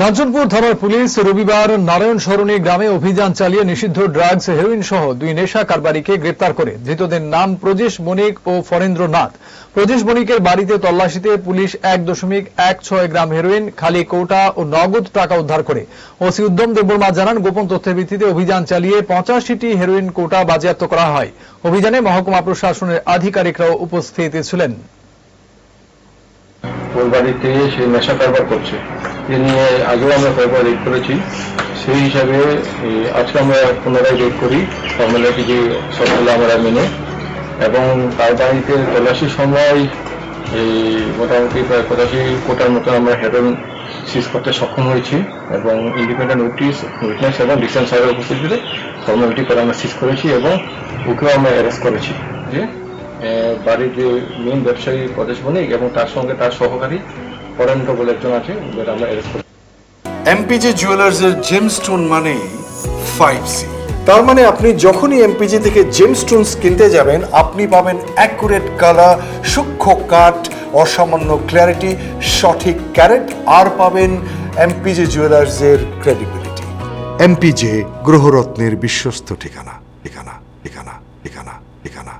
কাঞ্চনপুর থানার পুলিশ রবিবার নারায়ণ সরণী গ্রামে অভিযান চালিয়ে নিষিদ্ধ ড্রাগস, হেরোইন সহ দুই নেশা কারবারিকে গ্রেপ্তার করে। ধৃতদের নাম প্রজেশ বণিক ও ফরেন্দ্র নাথ। প্রজেশ বণিকের বাড়িতে তল্লাশিতে পুলিশ এক দশমিক এক ছয় গ্রাম হেরোইন, খালি কৌটা ও নগদ টাকা উদ্ধার করে। ওসি উদ্যম দেববর্মা জানান, গোপন তথ্যের ভিত্তিতে অভিযান চালিয়ে পঁচাশিটি হেরোইন কোটা বাজেয়াপ্ত করা হয়। অভিযানে মহকুমা প্রশাসনের আধিকারিকরাও উপস্থিত ছিলেন। ওর বাড়িতে সে নেশা কারবার করছে। এ নিয়ে আগেও আমরা কয়েকবার রেড করেছি। সেই হিসাবে আজকে আমরা পুনরায় রেড করি ফর্মালিটি যে সবগুলো আমরা মেনে। এবং তার বাড়িতে তল্লাশির সময় এই মোটামুটি প্রায় পঁচাশি কোটার মতো আমরা হেরোইন সিজ করতে সক্ষম হয়েছি। এবং ইন্ডিপেন্ডেন্ট উইটনেস উইটনেস এবং ডিসেন্ট সাহেবের উপস্থিতিতে ফর্মালিটি করে আমরা সিজ করেছি এবং ওকেও আমরা অ্যারেস্ট করেছি। যে বাড়ির যে মেন ব্যবসায়ী প্রদেশ বণিক এবং তার সঙ্গে তার সহকারী পরেন্দ্র বলে একজন আছে ওদের আমরা অ্যারেস্ট করেছি এমপিজে জুয়েলার্সের জেমস্টোন মানে ফাইভ সি তার মানে আপনি যখনই এমপিজি থেকে জেমস্টোনস কিনতে যাবেন, আপনি পাবেন অ্যাকুরেট কালার সূক্ষ্ম কাট অসামান্য ক্ল্যারিটি সঠিক ক্যারেট আর পাবেন এমপিজে জুয়েলার্সের ক্রেডিবিলিটি এমপিজে গ্রহরত্নের বিশ্বস্ত ঠিকানা ঠিকানা ঠিকানা ঠিকানা ঠিকানা।